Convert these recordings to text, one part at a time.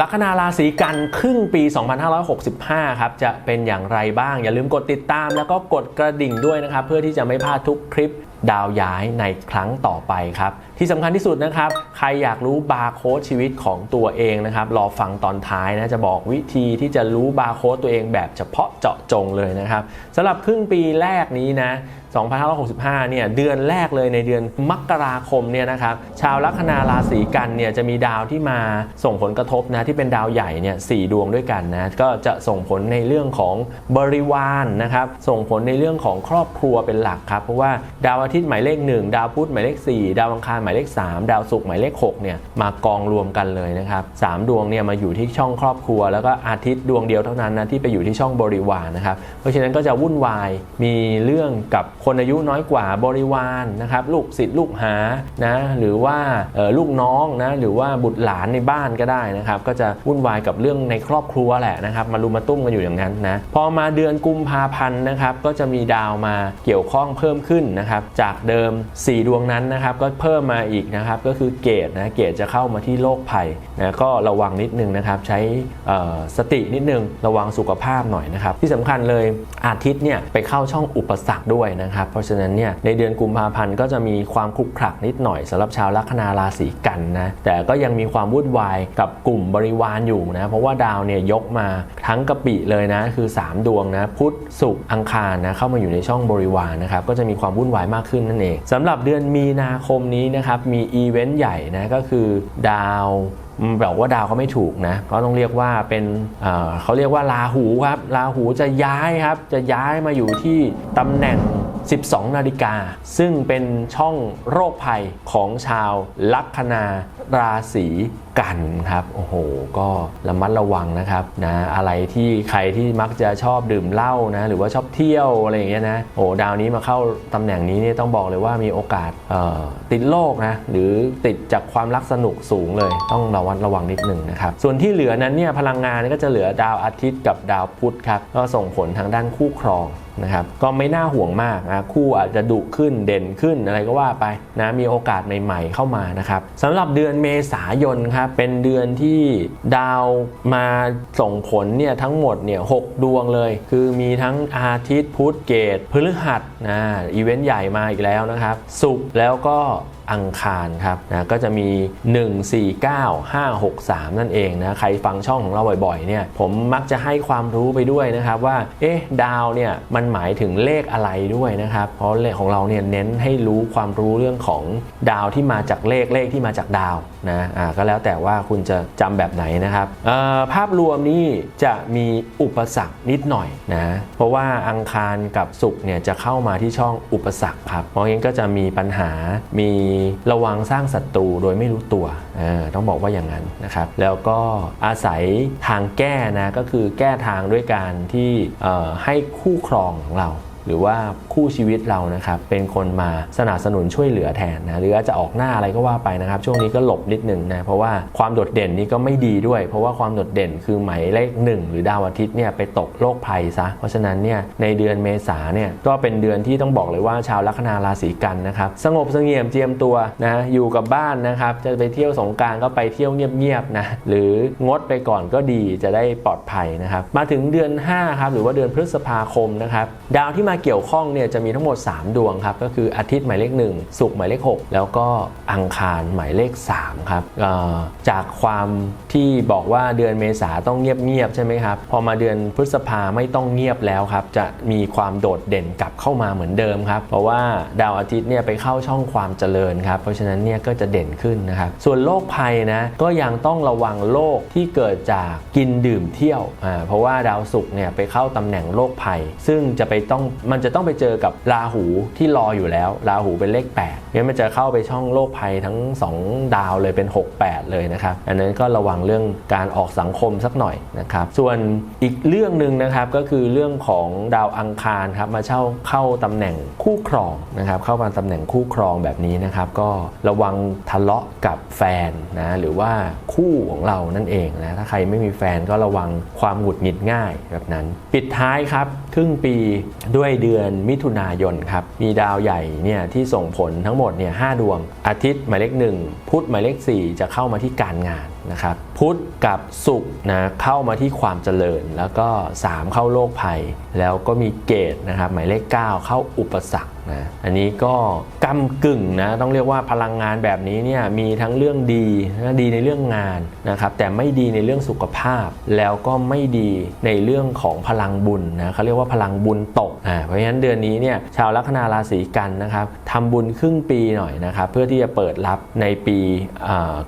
ลัคนาราศีกันครึ่งปี 2565 ครับ จะเป็นอย่างไรบ้าง อย่าลืมกดติดตามแล้วก็กดกระดิ่งด้วยนะครับ เพื่อที่จะไม่พลาดทุกคลิปดาวย้ายในครั้งต่อไปครับที่สำคัญที่สุดนะครับ ใครอยากรู้บาร์โค้ดชีวิตของตัวเองนะครับ รอฟังตอนท้ายนะ จะบอกวิธีที่จะรู้บาร์โค้ดตัวเองแบบเฉพาะเจาะจงเลยนะครับสำหรับครึ่งปีแรกนี้นะ2565 เนี่ย เดือนแรกเลยในเดือนมกราคม เนี่ยนะครับ ชาวลัคนาราศีกัน เนี่ย จะมีดาวที่มาส่งผลกระทบนะ ที่เป็นดาวใหญ่ เนี่ยสดวงด้วยกันนะ ก็จะส่งผลในเรื่องของบริวารนนะครับ ส่งผลในเรื่องของครอบครัวเป็นหลักครับ เพราะว่าดาวอาทิตย์หมายเลข 1 ดาวพุธหมายเลข 4 ดาวอังคารหมายเลข 3 ดาวศุกร์หมายเลข6เนี่ยมากองรวมกันเลยนะครับสามดวงเนี่ยมาอยู่ที่ช่องครอบครัว แล้วก็อาทิตย์ดวงเดียวเท่านั้นนะที่ไปอยู่ที่ช่องบริวารนะครับเพราะฉะนั้นก็จะวุ่นวายมีเรื่องกับคนอายุน้อยกว่าบริวารนะครับลูกศิษย์ลูกหานะหรือว่าลูกน้องนะหรือว่าบุตรหลานในบ้านก็ได้นะครับก็จะวุ่นวายกับเรื่องในครอบครัวแหละนะครับมารุมมาตุ้มกันอยู่อย่างนั้นนะพอมาเดือนกุมภาพันธ์นะครับก็จะมีดาวมาเกี่ยวข้องเพิ่มขึ้นนะครับจากเดิม 4 ดวงนั้นนะครับก็เพิ่มมาอีกนะครับก็คือเกตนะเกตจะเข้ามาที่โรคภัยนะก็ระวังนิดนึงนะครับใช้สตินิดนึงระวังสุขภาพหน่อยนะครับที่สำคัญเลยอาทิตย์เนี่ยไปเข้าช่องอุปสรรคด้วยนะครับเพราะฉะนั้นเนี่ยในเดือนกุมภาพันธ์ก็จะมีความคลุกคลักนิดหน่อยสำหรับชาวลัคนาราศีกันนะแต่ก็ยังมีความวุ่นวายกับกลุ่มบริวารอยู่นะเพราะว่าดาวเนี่ยยกมาทั้งกระปิเลยนะคือ 3 ดวงนะพุธศุกร์อังคารนะเข้ามาอยู่ในช่องบริวารนะครับก็จะมีความวุ่นวายมากขึ้นนั่นเองสำหรับเดือนมีนาคมนี้นะครับมีอีเวนต์ใหญ่นะก็คือดาวแบบว่าดาวเขาไม่ถูกนะเขาต้องเรียกว่าเป็นเเขาเรียกว่าราหูครับราหูจะย้ายครับจะย้ายมาอยู่ที่ตำแหน่ง 12 นาฬิกา ซึ่งเป็นช่องโรคภัยของชาวลัคนาราศี กันครับโอ้โห ก็ระมัดระวังนะครับนะอะไรที่ใครที่มักจะชอบดื่มเหล้านะหรือว่าชอบเที่ยวอะไรอย่างเงี้ยนะโอ้ดาวนี้มาเข้าตำแหน่งนี้เนี่ยต้องบอกเลยว่ามีโอกาสติดโรคนะหรือติดจากความรักสนุกสูงเลย ต้องระวัดระวังนิดหนึ่งนะครับส่วนที่เหลือนั้นเนี่ยพลังงานก็จะเหลือดาวอาทิตย์กับดาวพุธครับก็ส่งผลทางด้านคู่ครองนะครับก็ไม่น่าห่วงมากนะคู่อาจจะดุขึ้นเด่นขึ้นอะไรก็ว่าไปนะมีโอกาสใหม่ ๆ เข้ามานะครับสำหรับเดือนเมษายนครับเป็นเดือนที่ดาวมาส่งผลเนี่ยทั้งหมดเนี่ยหกดวงเลย คือมีทั้งอาทิตย์พุธเกตพฤหัสนะอีเวนต์ใหญ่มาอีกแล้วนะครับศุกร์แล้วก็ อังคารครับนะก็จะมี 1 4 9 5 6 3 นั่นเองนะใครฟังช่องของเราบ่อยๆเนี่ยผมมักจะให้ความรู้ไปด้วยนะครับว่าเอ๊ะดาวเนี่ยมันหมายถึงเลขอะไรด้วยนะครับ เพราะเลขของเราเนี่ยเน้นให้รู้ความรู้เรื่องของดาวที่มาจากเลขเลขที่มาจากดาวนะอ่าก็แล้วแต่ว่าคุณจะจำแบบไหนนะครับภาพรวมนี่จะมีอุปสรรคนิดหน่อยนะเพราะว่าอังคารกับศุกร์เนี่ยจะเข้ามาที่ช่องอุปสรรคครับเพราะงั้นก็จะมีปัญหามีระวังสร้างศัตรูโดยไม่รู้ตัวต้องบอกว่าอย่างนั้นนะครับ แล้วก็อาศัยทางแก้นะก็คือแก้ทางด้วยการที่ให้คู่ครองของเรา หรือว่าคู่ชีวิตเรานะครับเป็นคนมาสนับสนุนช่วยเหลือแทนนะหรือจะออกหน้าอะไรก็ว่าไปนะครับ ช่วงนี้ก็หลบนิดหนึ่งนะเพราะว่าความโดดเด่นนี่ก็ไม่ดีด้วย เพราะว่าความโดดเด่นคือหมายเลขหนึ่งหรือดาวอาทิตย์เนี่ยไปตกโรคภัยซะเพราะฉะนั้นเนี่ยในเดือนเมษาเนี่ยก็เป็นเดือนที่ต้องบอกเลยว่าชาวลัคนาราศีกันนะครับสงบเสงี่ยมเจียมตัวนะอยู่กับบ้านนะครับจะไปเที่ยวสงการก็ไปเที่ยวเงียบๆนะหรืองดไปก่อนก็ดีจะได้ปลอดภัยนะครับมาถึงเดือน5ครับหรือว่าเดือนพฤษภาคมนะครับดาวที่มาเกี่ยวข้องเนี่ยจะมีทั้งหมด 3 ดวงครับก็คืออาทิตย์หมายเลข 1 ศุกร์หมายเลข 6 แล้วก็อังคารหมายเลข 3 ครับจากความที่บอกว่าเดือนเมษาต้องเงียบๆใช่ไหมครับ พอมาเดือนพฤษภาไม่ต้องเงียบแล้วครับ จะมีความโดดเด่นกลับเข้ามาเหมือนเดิมครับ เพราะว่าดาวอาทิตย์เนี่ยไปเข้าช่องความเจริญครับ เพราะฉะนั้นเนี่ยก็จะเด่นขึ้นนะครับ ส่วนโรคภัยนะก็ยังต้องระวังโรคที่เกิดจากกินดื่มเที่ยวอ่าเพราะว่าดาวศุกร์เนี่ยไปเข้าตำแหน่งโรคภัย ซึ่งจะไปต้องมันจะต้องไปเจอกับราหูที่รออยู่แล้ว ราหูเป็นเลข8งั้นมันจะเข้าไปช่องโรคภัยทั้ง 2 ดาวเลยเป็น 6 8 เลยนะครับอันนั้นก็ระวังเรื่องการออกสังคมสักหน่อยนะครับส่วนอีกเรื่องหนึ่งนะครับก็คือเรื่องของดาวอังคารครับมาเช่าเข้าตำแหน่งคู่ครองนะครับเข้ามาตำแหน่งคู่ครองแบบนี้นะครับก็ระวังทะเลาะกับแฟนนะหรือว่าคู่ของเรานั่นเองนะถ้าใครไม่มีแฟนก็ระวังความหงุดหงิดง่ายแบบนั้น ปิดท้ายครับครึ่งปีด้วยเดือนมิถุนายนครับ มีดาวใหญ่เนี่ยที่ส่งผลทั้งหมดเนี่ยหดวง อาทิตย์หมายเลขหนึ่งพุธหมายเลข 4 จะเข้ามาที่การงาน นะครับพุธกับศุกร์นะเข้ามาที่ความเจริญ แล้วก็ 3 เข้าโรคภัย แล้วก็มีเกตนะครับหมายเลข 9 เข้าอุปสรรคนะอันนี้ก็กำกึ่งนะต้องเรียกว่าพลังงานแบบนี้เนี่ยมีทั้งเรื่องดีนะดีในเรื่องงานนะครับแต่ไม่ดีในเรื่องสุขภาพ แล้วก็ไม่ดีในเรื่องของพลังบุญนะเขาเรียกว่าพลังบุญตกอ่าเพราะฉะนั้นเดือนนี้เนี่ยชาวลัคนาราศีกันนะครับทำบุญครึ่งปีหน่อยนะครับเพื่อที่จะเปิดรับในปี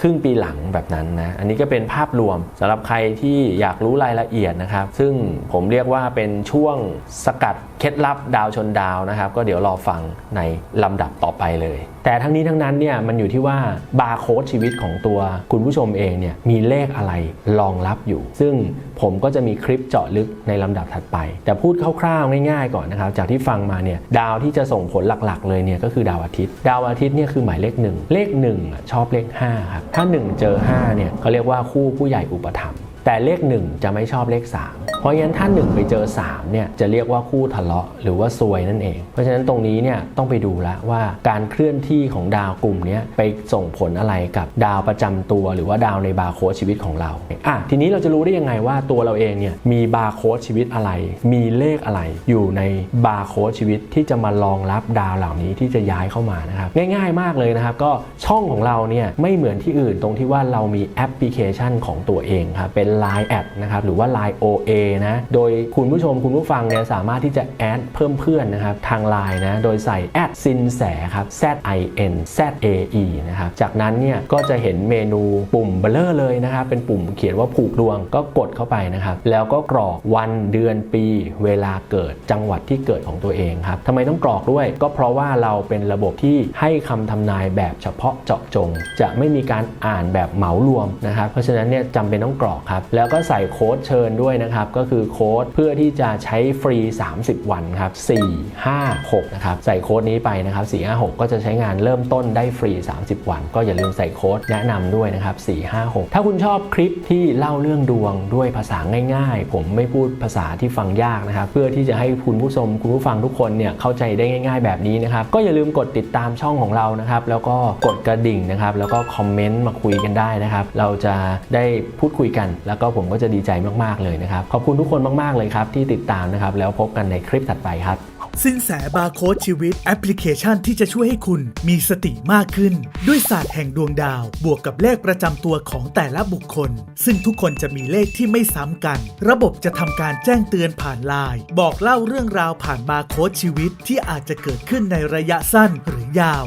ครึ่งปีหลังแบบนั้นนะ อันนี้ก็เป็นภาพรวมสำหรับใครที่อยากรู้รายละเอียดนะครับ ซึ่งผมเรียกว่าเป็นช่วงสกัด เคล็ดลับดาวชนดาวนะครับ ก็เดี๋ยวรอฟังในลำดับต่อไปเลย แต่ทั้งนี้ทั้งนั้นเนี่ยมันอยู่ที่ว่าบาร์โค้ดชีวิตของตัวคุณผู้ชมเองเนี่ยมีเลขอะไรรองรับอยู่ ซึ่งผมก็จะมีคลิปเจาะลึกในลำดับถัดไป แต่พูดคร่าวๆง่ายๆก่อนนะครับจากที่ฟังมาเนี่ยดาวที่จะส่งผลหลักๆ เลยเนี่ยก็คือดาวอาทิตย์ ดาวอาทิตย์เนี่ยคือหมายเลขหนึ่งเลขหนึ่งชอบเลข5ครับถ้า 1 เจอ5เนี่ยเขาเรียกว่าคู่ผู้ใหญ่อุปถัมภ์แต่เลข 1 จะไม่ชอบเลข 3 เพราะฉะนั้นถ้า1ไปเจอ3เนี่ยจะเรียกว่าคู่ทะเลาะหรือว่าซวยนั่นเอง เพราะฉะนั้นตรงนี้เนี่ยต้องไปดูแล้วว่าการเคลื่อนที่ของดาวกลุ่มนี้ไปส่งผลอะไรกับดาวประจำตัว หรือว่าดาวในบาร์โค้ดชีวิตของเราอะทีนี้เราจะรู้ได้ยังไงว่าตัวเราเองเนี่ยมีบาร์โค้ดชีวิตอะไร มีเลขอะไรอยู่ในบาร์โค้ดชีวิตที่จะมารองรับดาวเหล่านี้ที่จะย้ายเข้ามานะครับง่าย ๆ มากเลยนะครับ ก็ช่องของเราเนี่ยไม่เหมือนที่อื่นตรงที่ว่าเรามีแอปพลิเคชันของตัวเองครับเป็น Line แอดนะครับหรือว่า Line OA นะ โดยคุณผู้ชมคุณผู้ฟังเนี่ยสามารถที่จะแอดเพิ่มเพื่อนนะครับทาง Line นะ โดยใส่แอดซินแสครับ Z I N Z A E นะครับ จากนั้นเนี่ยก็จะเห็นเมนูปุ่มเบลเลอร์เลยนะครับ เป็นปุ่มเขียนว่าผูกดวงก็กดเข้าไปนะครับ แล้วก็กรอกวันเดือนปีเวลาเกิดจังหวัดที่เกิดของตัวเองครับทำไมต้องกรอกด้วย ก็เพราะว่าเราเป็นระบบที่ให้คำทำนายแบบเฉพาะเจาะจง จะไม่มีการอ่านแบบเหมารวมนะครับ เพราะฉะนั้นเนี่ยจำเป็นต้องกรอกครับ แล้วก็ใส่โค้ดเชิญด้วยนะครับก็็คือโค้ดเพื่อที่จะใช้ฟรี 30 วันครับ 4 5 6 นะครับ ใส่โค้ดนี้ไปนะครับ 4 5 6 ก็จะใช้งานเริ่มต้นได้ฟรี 30 วัน ก็อย่าลืมใส่โค้ดแนะนำด้วยนะครับ 4 5 6 ถ้าคุณชอบคลิปที่เล่าเรื่องดวงด้วยภาษาง่าย ๆ ผมไม่พูดภาษาที่ฟังยากนะครับ เพื่อที่จะให้คุณผู้ชมคุณผู้ฟังทุกคนเนี่ยเข้าใจได้ง่าย ๆ แบบนี้นะครับ ก็อย่าลืมกดติดตามช่องของเรานะครับ แล้วก็กดกระดิ่งนะครับ แล้วก็คอมเมนต์มาคุยกันได้นะครับ เราจะได้พูดคุยกัน แล้วก็ผมก็จะดีใจมากๆเลยนะครับ ขอบคุณุณทุกคนมาก ๆ เลยครับ ที่ติดตามนะครับ แล้วพบกันในคลิปถัดไปครับ สินแสบาร์โค้ดชีวิตแอปพลิเคชันที่จะช่วยให้คุณมีสติมากขึ้น ด้วยศาสตร์แห่งดวงดาว บวกกับเลขประจำตัวของแต่ละบุคคล ซึ่งทุกคนจะมีเลขที่ไม่ซ้ำกัน ระบบจะทำการแจ้งเตือนผ่านไลน์บอกเล่าเรื่องราวผ่านบาร์โค้ดชีวิตที่อาจจะเกิดขึ้นในระยะสั้นหรือยาว